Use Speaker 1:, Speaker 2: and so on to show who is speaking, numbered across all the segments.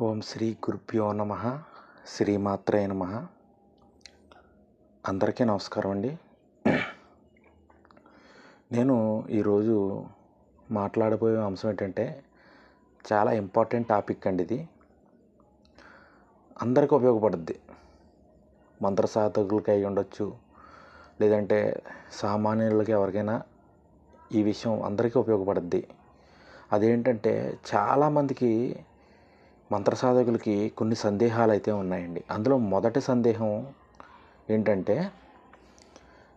Speaker 1: ఓం శ్రీ గురుభ్యో నమ శ్రీమాత్రే నమ. అందరికీ నమస్కారం అండి. నేను ఈరోజు మాట్లాడబోయే అంశం ఏంటంటే చాలా ఇంపార్టెంట్ టాపిక్ అండి ఇది. అందరికీ ఉపయోగపడుద్ది. మంత్ర సాధకులకి అయి ఉండొచ్చు లేదంటే సామాన్యులకి ఎవరికైనా ఈ విషయం అందరికీ ఉపయోగపడుద్ది. అదేంటంటే చాలామందికి మంత్ర సాధకులకి కొన్ని సందేహాలు అయితే ఉన్నాయండి. అందులో మొదటి సందేహం ఏంటంటే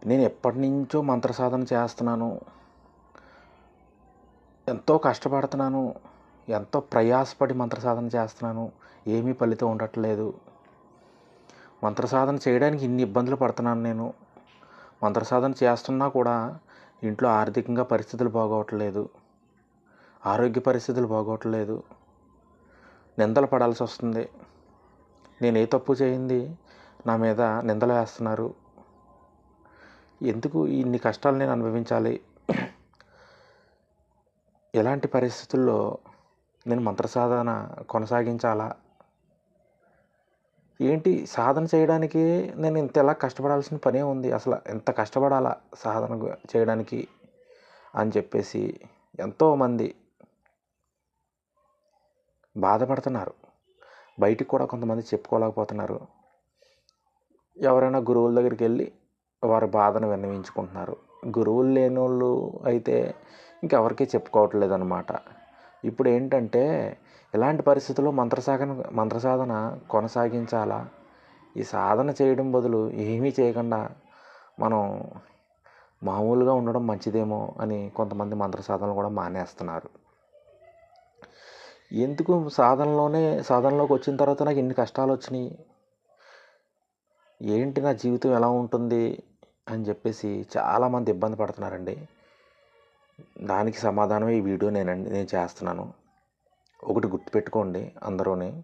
Speaker 1: నేను ఎప్పటి నుంచో మంత్ర సాధన చేస్తున్నాను. ఎంతో కష్టపడుతున్నాను. ఎంతో ప్రయాసపడి మంత్ర సాధన చేస్తున్నాను. ఏమీ ఫలితం ఉండట్లేదు. మంత్ర సాధన చేయడానికి ఇన్ని ఇబ్బందులు పడుతున్నాను నేను. మంత్ర సాధన చేస్తున్నా కూడా ఇంట్లో ఆర్థికంగా పరిస్థితులు బాగోవట్లేదు. ఆరోగ్య పరిస్థితులు బాగోవట్లేదు. నిందలు పడాల్సి వస్తుంది. నేను ఏ తప్పు చేయింది? నా మీద నిందలు వేస్తున్నారు. ఎందుకు ఇన్ని కష్టాలు నేను అనుభవించాలి? ఎలాంటి పరిస్థితుల్లో నేను మంత్ర సాధన కొనసాగించాలా? ఏంటి సాధన చేయడానికి నేను ఇంత ఎలా కష్టపడాల్సిన పనే ఉంది? అసలు ఎంత కష్టపడాలా సాధన చేయడానికి? అని చెప్పేసి ఎంతోమంది బాధపడుతున్నారు. బయటికి కూడా కొంతమంది చెప్పుకోలేకపోతున్నారు. ఎవరైనా గురువుల దగ్గరికి వెళ్ళి వారి బాధను విన్నవించుకుంటున్నారు. గురువులు లేని వాళ్ళు అయితే ఇంకెవరికి చెప్పుకోవట్లేదు అనమాట ఇప్పుడు ఏంటంటే ఇలాంటి పరిస్థితుల్లో మంత్రసాధన మంత్రసాధన కొనసాగించాలా? ఈ సాధన చేయడం బదులు ఏమీ చేయకుండా మనం మామూలుగా ఉండడం మంచిదేమో అని కొంతమంది మంత్ర సాధనలు కూడా మానేస్తున్నారు. ఎందుకు సాధనలోనే సాధనలోకి వచ్చిన తర్వాత నాకు ఎన్ని కష్టాలు వచ్చినాయి? ఏంటి నా జీవితం ఎలా ఉంటుంది? అని చెప్పేసి చాలామంది ఇబ్బంది పడుతున్నారండి. దానికి సమాధానం ఈ వీడియో నేనండి నేను చేస్తున్నాను. ఒకటి గుర్తుపెట్టుకోండి అందరూని.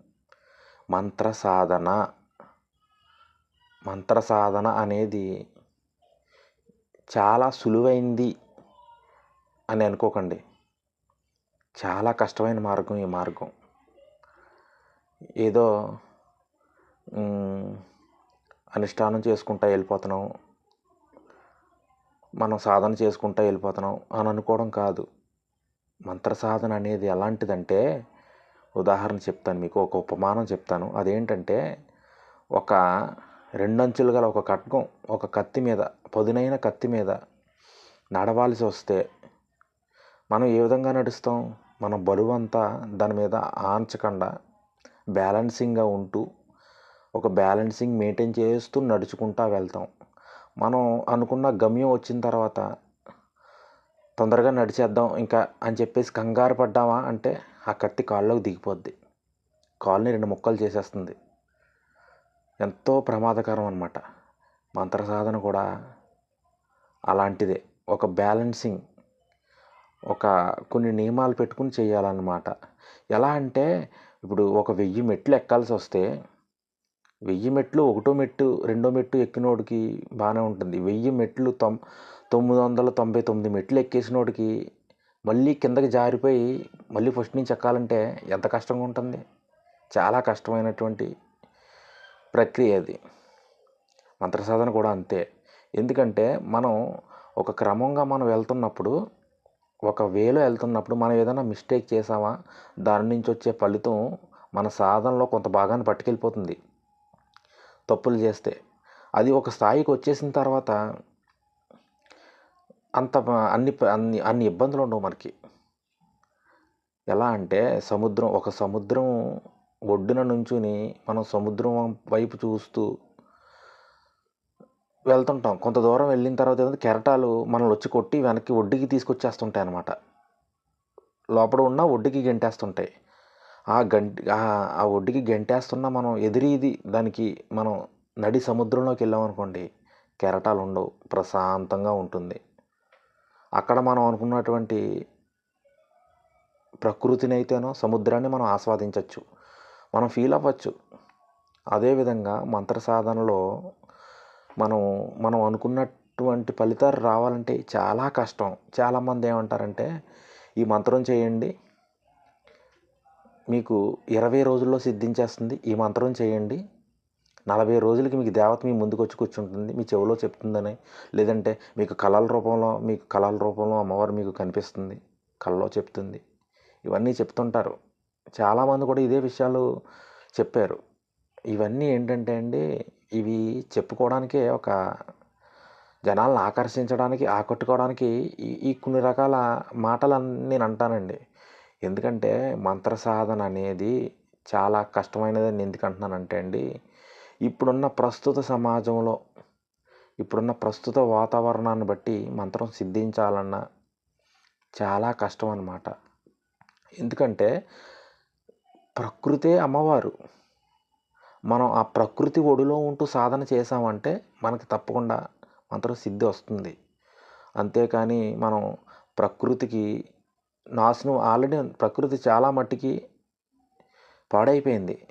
Speaker 1: మంత్ర సాధన. మంత్ర సాధన అనేది చాలా సులువైంది అని అనుకోకండి. చాలా కష్టమైన మార్గం ఈ మార్గం. ఏదో అనుష్ఠానం చేసుకుంటా వెళ్ళిపోతున్నాం. మనం సాధన చేసుకుంటా వెళ్ళిపోతున్నాం అని అనుకోవడం కాదు. మంత్ర సాధన అనేది ఎలాంటిదంటే ఉదాహరణ చెప్తాను మీకు ఒక ఉపమానం చెప్తాను. అదేంటంటే ఒక రెండంచులు గల ఒక ఖడ్గం ఒక కత్తి మీద పదునైన కత్తి మీద నడవాల్సి వస్తే మనం ఏ విధంగా నడుస్తాం? మన బరువు అంతా దాని మీద ఆంచకుండా బ్యాలెన్సింగ్గా ఉంటూ ఒక బ్యాలెన్సింగ్ మెయింటైన్ చేస్తూ నడుచుకుంటా వెళ్తాం. మనం అనుకున్న గమ్యం వచ్చిన తర్వాత తొందరగా నడిచేద్దాం ఇంకా అని చెప్పేసి కంగారు పడ్డామా అంటే ఆ కత్తి కాళ్ళలోకి దిగిపోద్ది. కాళ్ళని రెండు ముక్కలు చేసేస్తుంది. ఎంతో ప్రమాదకరం అనమాట మంత్ర సాధన కూడా అలాంటిదే. ఒక బ్యాలెన్సింగ్ ఒక కొన్ని నియమాలు పెట్టుకుని చేయాలన్నమాట. ఎలా అంటే ఇప్పుడు ఒక వెయ్యి మెట్లు ఎక్కాల్సి వస్తే వెయ్యి మెట్లు ఒకటో మెట్టు రెండో మెట్టు ఎక్కినోడికి బాగానే ఉంటుంది. వెయ్యి మెట్లు తొమ్ తొమ్మిది వందల తొంభై తొమ్మిది మెట్లు ఎక్కేసినోడికి మళ్ళీ కిందకి జారిపోయి మళ్ళీ ఫస్ట్ నుంచి ఎక్కాలంటే ఎంత కష్టంగా ఉంటుంది? చాలా కష్టమైనటువంటి ప్రక్రియ అది. మంత్ర సాధన కూడా అంతే. ఎందుకంటే మనం ఒక క్రమంగా మనం వెళ్తున్నప్పుడు ఒక వేలో వెళ్తున్నప్పుడు మనం ఏదైనా మిస్టేక్ చేసామా దాని నుంచి వచ్చే ఫలితం మన సాధనలో కొంత భాగాన్ని పట్టుకెళ్ళిపోతుంది. తప్పులు చేస్తే. అది ఒక స్థాయికి వచ్చేసిన తర్వాత అంత అన్ని అన్ని అన్ని ఇబ్బందులు ఉండవు మనకి. ఎలా అంటే సముద్రం ఒక సముద్రం ఒడ్డున నుంచుని మనం సముద్రం వైపు చూస్తూ వెళ్తుంటాం. కొంత దూరం వెళ్ళిన తర్వాత ఏంటంటే కెరటాలు మనల్ని వచ్చి కొట్టి వెనక్కి ఒడ్డుకి తీసుకొచ్చేస్తుంటాయి అన్నమాట. లోపల ఉన్న ఒడ్డుకి గెంటేస్తుంటాయి. ఆ గంటి ఆ ఒడ్డుకి గెంటేస్తున్నా మనం ఎదిరిది దానికి మనం నడి సముద్రంలోకి వెళ్ళామనుకోండి కెరటాలు ఉండవు. ప్రశాంతంగా ఉంటుంది. అక్కడ మనం అనుకున్నటువంటి ప్రకృతిని అయితేనో సముద్రాన్ని మనం ఆస్వాదించవచ్చు మనం ఫీల్ అవ్వచ్చు. అదేవిధంగా మంత్ర సాధనలో మనం మనం అనుకున్నటువంటి ఫలితాలు రావాలంటే చాలా కష్టం. చాలామంది ఏమంటారంటే ఈ మంత్రం చేయండి మీకు ఇరవై రోజుల్లో సిద్ధించేస్తుంది. ఈ మంత్రం చేయండి నలభై రోజులకి మీకు దేవత మీ ముందుకు వచ్చి కూర్చుంటుంది మీ చెవిలో చెప్తుందని. లేదంటే మీకు కళల రూపంలో మీకు కళల రూపంలో అమ్మవారు మీకు కనిపిస్తుంది కళ్ళలో చెప్తుంది. ఇవన్నీ చెప్తుంటారు. చాలామంది కూడా ఇదే విషయాలు చెప్పారు. ఇవన్నీ ఏంటంటే అండి ఇవి చెప్పుకోవడానికే ఒక జనాలను ఆకర్షించడానికి ఆకట్టుకోవడానికి ఈ ఈ కొన్ని రకాల మాటలన్నీ నేను అంటానండి. ఎందుకంటే మంత్ర సాధన అనేది చాలా కష్టమైనదని ఎందుకు అంటున్నానంటే అండి ఇప్పుడున్న ప్రస్తుత సమాజంలో ఇప్పుడున్న ప్రస్తుత వాతావరణాన్ని బట్టి మంత్రం సిద్ధించాలన్నా చాలా కష్టం అన్నమాట ఎందుకంటే ప్రకృతే అమ్మవారు. మనం ఆ ప్రకృతి ఒడిలో ఉంటూ సాధన చేసామంటే మనకి తప్పకుండా మంత్రం సిద్ధి వస్తుంది. అంతేకాని మనం ప్రకృతికి నాశనం ఆల్రెడీ ప్రకృతి చాలా మట్టికి పాడైపోయింది.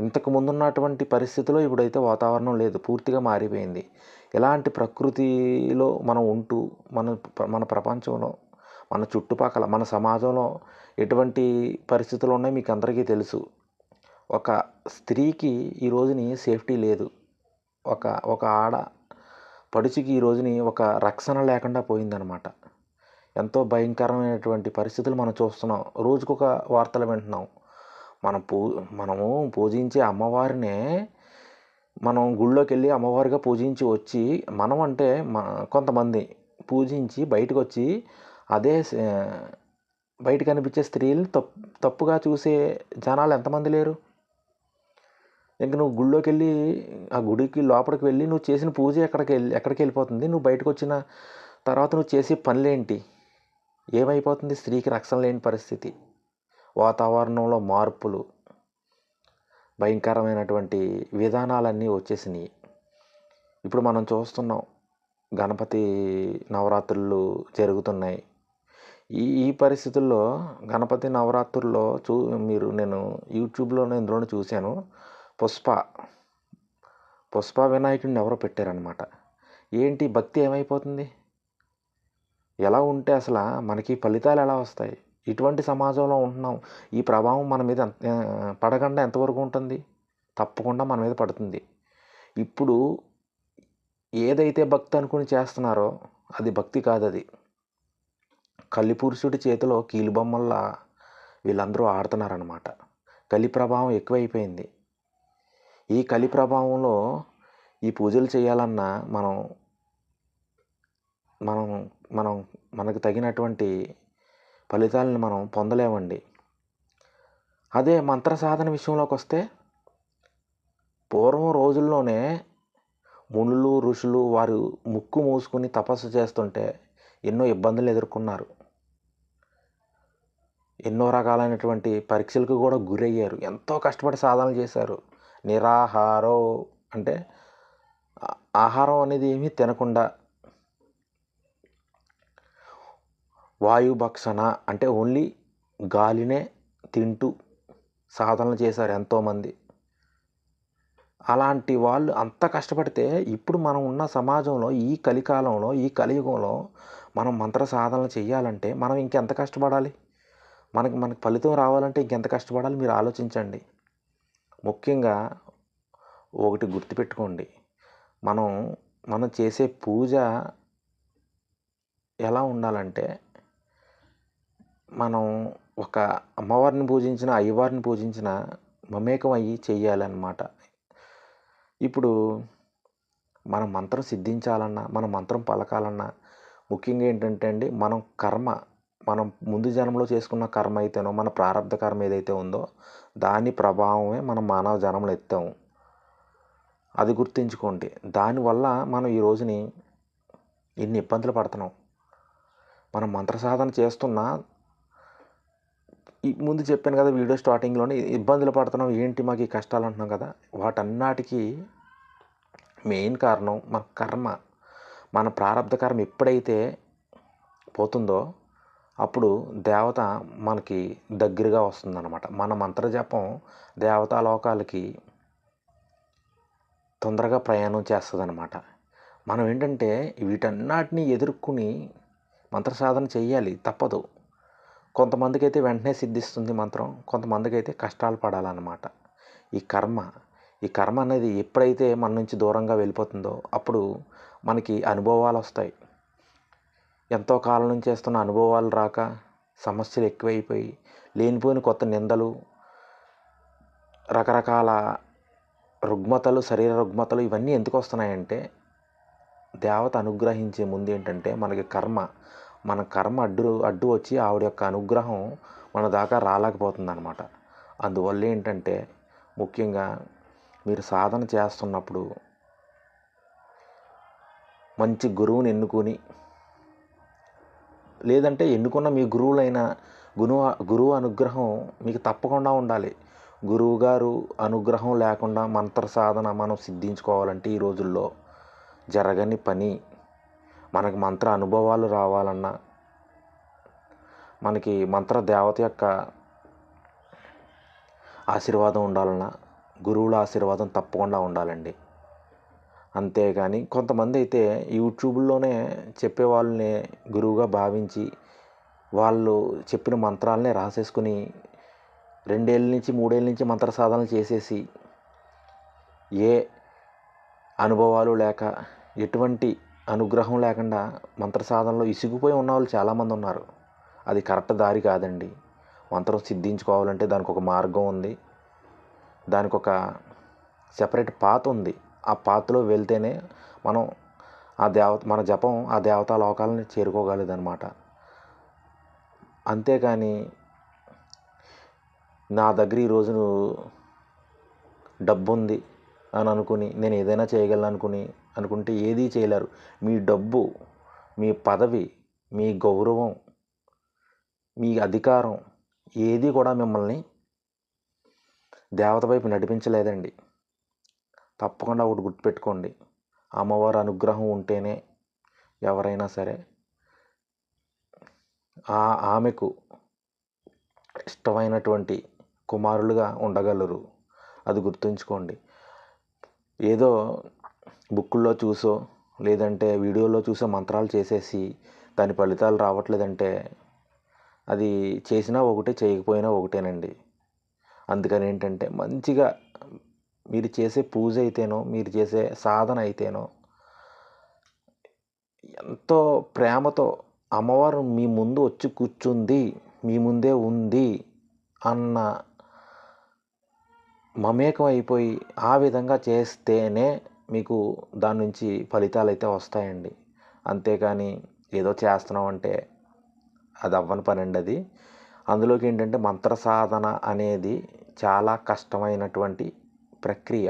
Speaker 1: ఇంతకు ముందున్నటువంటి పరిస్థితిలో ఇప్పుడైతే వాతావరణం లేదు పూర్తిగా మారిపోయింది. ఇలాంటి ప్రకృతిలో మనం ఉంటూ మన మన ప్రపంచంలో మన చుట్టుపక్కల మన సమాజంలో ఎటువంటి పరిస్థితులు ఉన్నాయో మీకు అందరికీ తెలుసు. ఒక స్త్రీకి ఈ రోజుని సేఫ్టీ లేదు. ఒక ఒక ఆడ పడుచుకి ఈ రోజుని ఒక రక్షణ లేకుండా పోయిందనమాట ఎంతో భయంకరమైనటువంటి పరిస్థితులు మనం చూస్తున్నాం. రోజుకొక వార్తలు వింటున్నాం. మనం పూ మనము పూజించే అమ్మవారినే మనం గుళ్ళోకి వెళ్ళి అమ్మవారిగా పూజించి వచ్చి మనం అంటే కొంతమంది పూజించి బయటకు వచ్చి అదే బయట కనిపించే స్త్రీలు తప్పు తప్పుగా చూసే జనాలు ఎంతమంది లేరు? ఇంక నువ్వు గుళ్ళోకి వెళ్ళి ఆ గుడికి లోపలికి వెళ్ళి నువ్వు చేసిన పూజ ఎక్కడికి వెళ్ళి ఎక్కడికి వెళ్ళిపోతుంది? నువ్వు బయటకు వచ్చిన తర్వాత నువ్వు చేసే పనులేంటి? ఏమైపోతుంది? స్త్రీకి రక్షణ లేని పరిస్థితి. వాతావరణంలో మార్పులు భయంకరమైనటువంటి విధానాలన్నీ వచ్చేసినాయి. ఇప్పుడు మనం చూస్తున్నాం గణపతి నవరాత్రులు జరుగుతున్నాయి. ఈ ఈ పరిస్థితుల్లో గణపతి నవరాత్రుల్లో చూ మీరు నేను యూట్యూబ్లో ఇందులోనే చూశాను. పుష్ప. పుష్ప వినాయకుడిని ఎవరో పెట్టారనమాట ఏంటి? భక్తి ఏమైపోతుంది? ఎలా ఉంటే అసలు మనకి ఫలితాలు ఎలా వస్తాయి? ఇటువంటి సమాజంలో ఉంటున్నాం. ఈ ప్రభావం మన మీద పడకుండా ఎంతవరకు ఉంటుంది? తప్పకుండా మన మీద పడుతుంది. ఇప్పుడు ఏదైతే భక్తి అనుకుని చేస్తున్నారో అది భక్తి కాదు అది. కలిపురుషుడి చేతిలో కీలుబొమ్మల్లా వీళ్ళందరూ ఆడుతున్నారనమాట కలి ప్రభావం ఎక్కువైపోయింది. ఈ కలి ప్రభావంలో ఈ పూజలు చేయాలన్నా మనం మనం మనం మనకు తగినటువంటి ఫలితాలను మనం పొందలేమండి. అదే మంత్ర సాధన విషయంలోకి వస్తే పూర్వం రోజుల్లోనే మునులు ఋషులు వారు ముక్కు మూసుకుని తపస్సు చేస్తుంటే ఎన్నో ఇబ్బందులు ఎదుర్కొన్నారు. ఎన్నో రకాలైనటువంటి పరీక్షలకు కూడా గురయ్యారు. ఎంతో కష్టపడి సాధనలు చేశారు. నిరాహారో అంటే ఆహారం అనేది ఏమీ తినకుండా వాయుభక్షణ అంటే ఓన్లీ గాలినే తింటూ సాధనలు చేశారు ఎంతోమంది. అలాంటి వాళ్ళు అంత కష్టపడితే ఇప్పుడు మనం ఉన్న సమాజంలో ఈ కలికాలంలో ఈ కలియుగంలో మనం మంత్ర సాధనలు చేయాలంటే మనం ఇంకెంత కష్టపడాలి? మనకి మనకి ఫలితం రావాలంటే ఇంకెంత కష్టపడాలి? మీరు ఆలోచించండి. ముఖ్యంగా ఒకటి గుర్తుపెట్టుకోండి. మనం మనం చేసే పూజ ఎలా ఉండాలంటే మనం ఒక అమ్మవారిని పూజించిన అయ్యవారిని పూజించిన మమేకం అయ్యి చెయ్యాలన్నమాట ఇప్పుడు మన మంత్రం సిద్ధించాలన్నా మన మంత్రం పలకాలన్నా ముఖ్యంగా ఏంటంటే అండి మనం కర్మ మనం ముందు జన్మలో చేసుకున్న కర్మ అయితేనో మన ప్రారంభ కర్మ ఏదైతే ఉందో దాని ప్రభావమే మనం మానవ జన్మలో ఎత్తాము. అది గుర్తుంచుకోండి. దానివల్ల మనం ఈ రోజుని ఇన్ని ఇబ్బందులు పడుతున్నాం. మనం మంత్ర సాధన చేస్తున్నా ఈ ముందు చెప్పాను కదా వీడియో స్టార్టింగ్లోనే ఇబ్బందులు పడుతున్నాం ఏంటి మాకు ఈ కష్టాలు అంటున్నాం కదా వాటన్నిటికీ మెయిన్ కారణం మన కర్మ. మన ప్రారంభ కర్మ ఎప్పుడైతే పోతుందో అప్పుడు దేవత మనకి దగ్గరగా వస్తుందన్నమాట. మన మంత్రజపం దేవతా లోకాలకి తొందరగా ప్రయాణం చేస్తుంది అనమాట మనం ఏంటంటే వీటన్నిటిని ఎదుర్కొని మంత్ర సాధన చేయాలి తప్పదు. కొంతమందికి అయితే వెంటనే సిద్ధిస్తుంది మంత్రం కొంతమందికి అయితే కష్టాలు పడాలన్నమాట. ఈ కర్మ ఈ కర్మ అనేది ఎప్పుడైతే మన నుంచి దూరంగా వెళ్ళిపోతుందో అప్పుడు మనకి అనుభవాలు వస్తాయి. ఎంతో కాలం నుంచి చేస్తున్న అనుభవాలు రాక సమస్యలు ఎక్కువైపోయి లేనిపోయిన కొత్త నిందలు రకరకాల రుగ్మతలు శరీర రుగ్మతలు ఇవన్నీ ఎందుకు వస్తున్నాయంటే దేవత అనుగ్రహించే ముందు ఏంటంటే మనకి కర్మ మన కర్మ అడ్డు అడ్డు వచ్చి ఆవిడ యొక్క అనుగ్రహం మన దాకా రాలేకపోతుంది అనమాట అందువల్ల ఏంటంటే ముఖ్యంగా మీరు సాధన చేస్తున్నప్పుడు మంచి గురువుని ఎన్నుకొని లేదంటే ఎన్నుకున్న మీ గురువులైన గురువు గురువు అనుగ్రహం మీకు తప్పకుండా ఉండాలి. గురువు గారు అనుగ్రహం లేకుండా మంత్ర సాధన మనం సిద్ధించుకోవాలంటే ఈ రోజుల్లో జరగని పని. మనకు మంత్ర అనుభవాలు రావాలన్నా మనకి మంత్ర దేవత యొక్క ఆశీర్వాదం ఉండాలన్నా గురువుల ఆశీర్వాదం తప్పకుండా ఉండాలండి. అంతేగాని కొంతమంది అయితే యూట్యూబ్లోనే చెప్పే వాళ్ళని గురువుగా భావించి వాళ్ళు చెప్పిన మంత్రాలనే రాసేసుకుని రెండేళ్ళ నుంచి మూడేళ్ళ నుంచి మంత్ర సాధనలు చేసేసి ఏ అనుభవాలు లేక ఎటువంటి అనుగ్రహం లేకుండా మంత్ర సాధనలో ఇసిగిపోయి ఉన్న వాళ్ళు చాలామంది ఉన్నారు. అది కరెక్ట్ దారి కాదండి. మంత్రం సిద్ధించుకోవాలంటే దానికి ఒక మార్గం ఉంది. దానికి ఒక సెపరేట్ పాత ఉంది. ఆ పాత్లో వెళ్తేనే మనం ఆ దేవత మన జపం ఆ దేవతా లోకాలని చేరుకోగలదనమాట అంతేకాని నా దగ్గర ఈరోజు డబ్బు ఉంది అని అనుకుని నేను ఏదైనా చేయగలను అనుకుని అనుకుంటే ఏదీ చేయలేరు. మీ డబ్బు మీ పదవి మీ గౌరవం మీ అధికారం ఏది కూడా మిమ్మల్ని దేవత వైపు నడిపించలేదండి. తప్పకుండా ఒకటి గుర్తుపెట్టుకోండి. అమ్మవారి అనుగ్రహం ఉంటేనే ఎవరైనా సరే ఆ ఆమెకు ఇష్టమైనటువంటి కుమారులుగా ఉండగలరు. అది గుర్తుంచుకోండి. ఏదో బుక్కుల్లో చూసో లేదంటే వీడియోలో చూసో మంత్రాలు చేసేసి దాని ఫలితాలు రావట్లేదంటే అది చేసినా ఒకటే చేయకపోయినా ఒకటేనండి. అందుకని ఏంటంటే మంచిగా మీరు చేసే పూజ అయితేనో మీరు చేసే సాధన అయితేనో ఎంతో ప్రేమతో అమ్మవారు మీ ముందు వచ్చి కూర్చుంది మీ ముందే ఉంది అన్న మమేకం అయిపోయి ఆ విధంగా చేస్తేనే మీకు దాని నుంచి ఫలితాలు అయితే వస్తాయండి. అంతేకాని ఏదో చేస్తున్నాం అంటే అది అవ్వని పని అండి అది. అందులోకి ఏంటంటే మంత్ర సాధన అనేది చాలా కష్టమైనటువంటి ప్రక్రియ.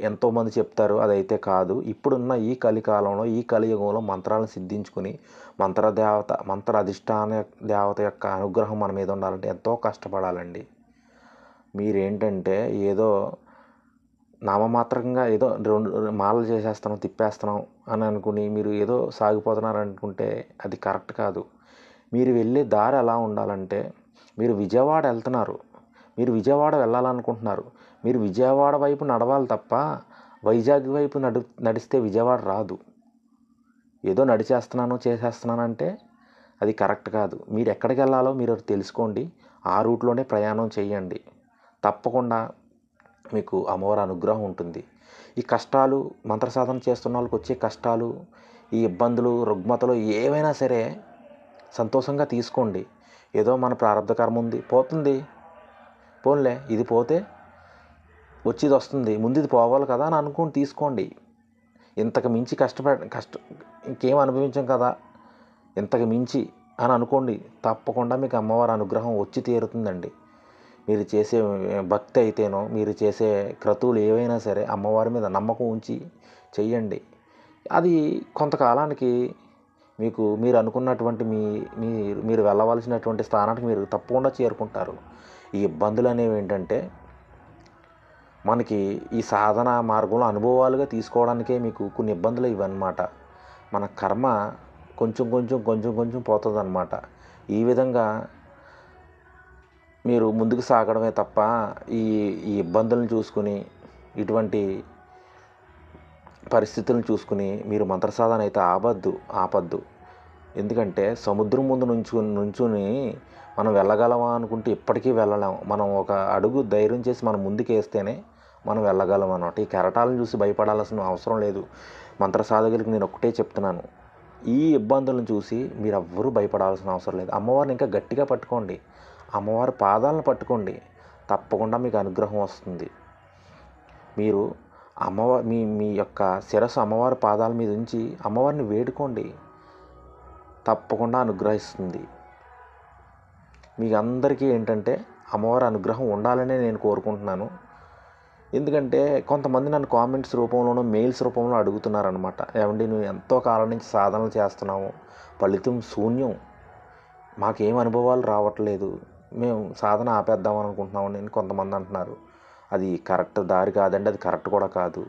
Speaker 1: ఎంతోమంది చెప్తారు అదైతే కాదు. ఇప్పుడున్న ఈ కలికాలంలో ఈ కలియుగంలో మంత్రాలను సిద్ధించుకుని మంత్ర దేవత మంత్ర అధిష్టాన దేవత యొక్క అనుగ్రహం మన మీద ఉండాలంటే ఎంతో కష్టపడాలండి. మీరేంటంటే ఏదో నామమాత్రంగా ఏదో రెండు మాలలు చేసేస్తున్నాం తిప్పేస్తున్నాం అని అనుకుని మీరు ఏదో సాగిపోతున్నారు అనుకుంటే అది కరెక్ట్ కాదు. మీరు వెళ్ళే దారి ఎలా ఉండాలంటే మీరు విజయవాడ వెళ్తున్నారు. మీరు విజయవాడ వెళ్ళాలనుకుంటున్నారు. మీరు విజయవాడ వైపు నడవాలి తప్ప వైజాగ్ వైపు నడు నడిస్తే విజయవాడ రాదు. ఏదో నడిచేస్తున్నాను చేసేస్తున్నాను అంటే అది కరెక్ట్ కాదు. మీరు ఎక్కడికి వెళ్ళాలో మీరు తెలుసుకోండి. ఆ రూట్లోనే ప్రయాణం చేయండి. తప్పకుండా మీకు అమ్మవారి అనుగ్రహం ఉంటుంది. ఈ కష్టాలు మంత్ర సాధన చేస్తున్న వాళ్ళకి వచ్చే కష్టాలు ఈ ఇబ్బందులు రుగ్మతలు ఏవైనా సరే సంతోషంగా తీసుకోండి. ఏదో మన ప్రారంభ కర్మ ఉంది. పోతుంది. పోన్లే ఇది పోతే వచ్చేది వస్తుంది. ముందు ఇది పోవాలి కదా అని అనుకుని తీసుకోండి. ఇంతకు మించి కష్టపడ కష్ట ఇంకేం అనుభవించాం కదా? ఇంతకు మించి అని అనుకోండి. తప్పకుండా మీకు అమ్మవారి అనుగ్రహం వచ్చి తీరుతుందండి. మీరు చేసే భక్తి అయితేనో మీరు చేసే క్రతువులు ఏవైనా సరే అమ్మవారి మీద నమ్మకం ఉంచి చెయ్యండి. అది కొంతకాలానికి మీకు మీరు అనుకున్నటువంటి మీ మీ మీరు వెళ్ళవలసినటువంటి స్థానానికి మీరు తప్పకుండా చేరుకుంటారు. ఈ ఇబ్బందులు అనేవి ఏంటంటే మనకి ఈ సాధన మార్గంలో అనుభవాలుగా తీసుకోవడానికే మీకు కొన్ని ఇబ్బందులు ఇవన్నమాట. మన కర్మ కొంచెం కొంచెం కొంచెం కొంచెం పోతుందన్నమాట. ఈ విధంగా మీరు ముందుకు సాగడమే తప్ప ఈ ఈ ఇబ్బందులను చూసుకుని ఇటువంటి పరిస్థితులను చూసుకుని మీరు మంత్రసాధన అయితే ఆపద్దు ఆపద్దు. ఎందుకంటే సముద్రం ముందు నుంచు నుంచుని మనం వెళ్ళగలమా అనుకుంటే ఇప్పటికీ వెళ్ళలేము. మనం ఒక అడుగు ధైర్యం చేసి మనం ముందుకు వేస్తేనే మనం వెళ్ళగలం అన్నమాట. ఈ కెరటాలను చూసి భయపడాల్సిన అవసరం లేదు. మంత్ర సాధకులకి నేను ఒక్కటే చెప్తున్నాను. ఈ ఇబ్బందులను చూసి మీరు ఎవ్వరూ భయపడాల్సిన అవసరం లేదు. అమ్మవారిని ఇంకా గట్టిగా పట్టుకోండి. అమ్మవారి పాదాలను పట్టుకోండి. తప్పకుండా మీకు అనుగ్రహం వస్తుంది. మీరు అమ్మవారి మీ మీ యొక్క శిరస్సు అమ్మవారి పాదాల మీద ఉంచి అమ్మవారిని వేడుకోండి. తప్పకుండా అనుగ్రహిస్తుంది. మీకు అందరికీ ఏంటంటే అమ్మవారి అనుగ్రహం ఉండాలనే నేను కోరుకుంటున్నాను. ఎందుకంటే కొంతమంది నన్ను కామెంట్స్ రూపంలోనూ మెయిల్స్ రూపంలో అడుగుతున్నారనమాట ఏమండి నువ్వు ఎంతో కాలం నుంచి సాధనలు చేస్తున్నాము ఫలితం శూన్యం. మాకేం అనుభవాలు రావట్లేదు. మేము సాధన ఆపేద్దాం అనుకుంటున్నాము నేను కొంతమంది అంటున్నారు. అది కరెక్ట్ దారి కాదండి అది కరెక్ట్ కూడా కాదు.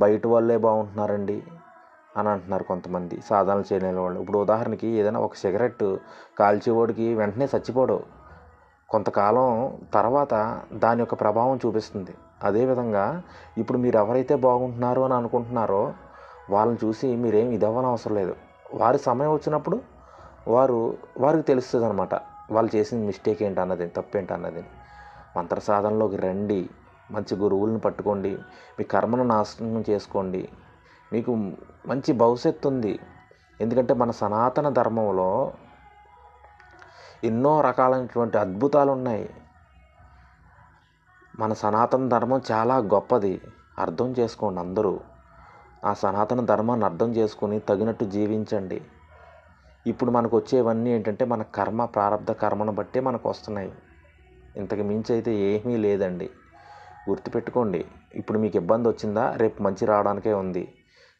Speaker 1: బయట వాళ్ళే బాగుంటున్నారండి. అని అంటున్నారు కొంతమంది. సాధనలు చేయలేని వాళ్ళు. ఇప్పుడు ఉదాహరణకి ఏదైనా ఒక సిగరెట్ కాల్చేవాడికి వెంటనే చచ్చిపోడు. కొంతకాలం తర్వాత దాని యొక్క ప్రభావం చూపిస్తుంది. అదేవిధంగా ఇప్పుడు మీరు ఎవరైతే బాగుంటున్నారు అని అనుకుంటున్నారో వాళ్ళని చూసి మీరేం ఇదవ్వని అవసరం లేదు. వారి సమయం వచ్చినప్పుడు వారు వారికి తెలుస్తుంది అనమాట వాళ్ళు చేసిన మిస్టేక్ ఏంటి అన్నది తప్పేంటి అన్నది. మంత్ర సాధనలోకి రండి. మంచి గురువులను పట్టుకోండి. మీ కర్మను నాశనం చేసుకోండి. మీకు మంచి భవిష్యత్తు ఉంది ఎందుకంటే మన సనాతన ధర్మంలో ఎన్నో రకాలైనటువంటి అద్భుతాలు ఉన్నాయి మన సనాతన ధర్మం చాలా గొప్పది. అర్థం చేసుకోండి అందరూ. ఆ సనాతన ధర్మాన్ని అర్థం చేసుకొని తగినట్టు జీవించండి. ఇప్పుడు మనకు వచ్చేవన్నీ ఏంటంటే మన కర్మ ప్రారంధ కర్మను బట్టే మనకు వస్తున్నాయి. ఇంతకు మించి అయితే ఏమీ లేదండి. గుర్తుపెట్టుకోండి. ఇప్పుడు మీకు ఇబ్బంది వచ్చిందా? రేపు మంచి రావడానికే ఉంది.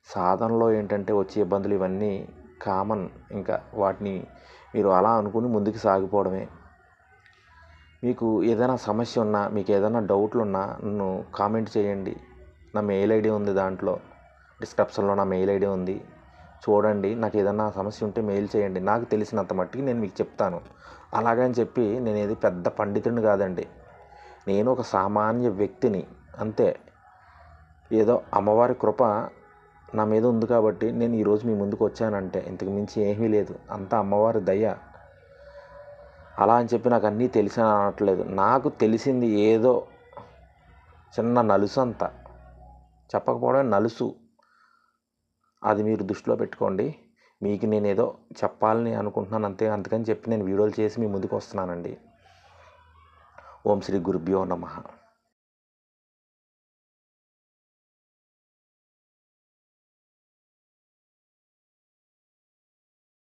Speaker 1: సాధనలో ఏంటంటే వచ్చే ఇబ్బందులు ఇవన్నీ కామన్ ఇంకా వాటిని మీరు అలా అనుకుని ముందుకు సాగిపోవడమే. మీకు ఏదైనా సమస్య ఉన్నా మీకు ఏదైనా డౌట్లు ఉన్నా నన్ను కామెంట్ చేయండి. నా మెయిల్ ఐడి ఉంది దాంట్లో. డిస్క్రిప్షన్లో నా మెయిల్ ఐడి ఉంది. చూడండి నాకు ఏదైనా సమస్య ఉంటే మెయిల్ చేయండి. నాకు తెలిసినంత మట్టికి నేను మీకు చెప్తాను. అలాగని చెప్పి నేను ఏది పెద్ద పండితుడిని కాదండి. నేను ఒక సామాన్య వ్యక్తిని అంతే. ఏదో అమ్మవారి కృప నా మీద ఉంది కాబట్టి నేను ఈరోజు మీ ముందుకు వచ్చానంటే ఇంతకు మించి ఏమీ లేదు. అంతా అమ్మవారి దయ. అలా అని చెప్పి నాకు అన్నీ తెలిసి అనట్లేదు. నాకు తెలిసింది ఏదో చిన్న నలుసు అంత. చెప్పకపోవడం నలుసు. అది మీరు దృష్టిలో పెట్టుకోండి. మీకు నేను ఏదో చెప్పాలని అనుకుంటున్నాను అంతే. అందుకని చెప్పి నేను వీడియోలు చేసి మీ ముందుకు వస్తున్నానండి. ఓం శ్రీ గురుభ్యో నమః.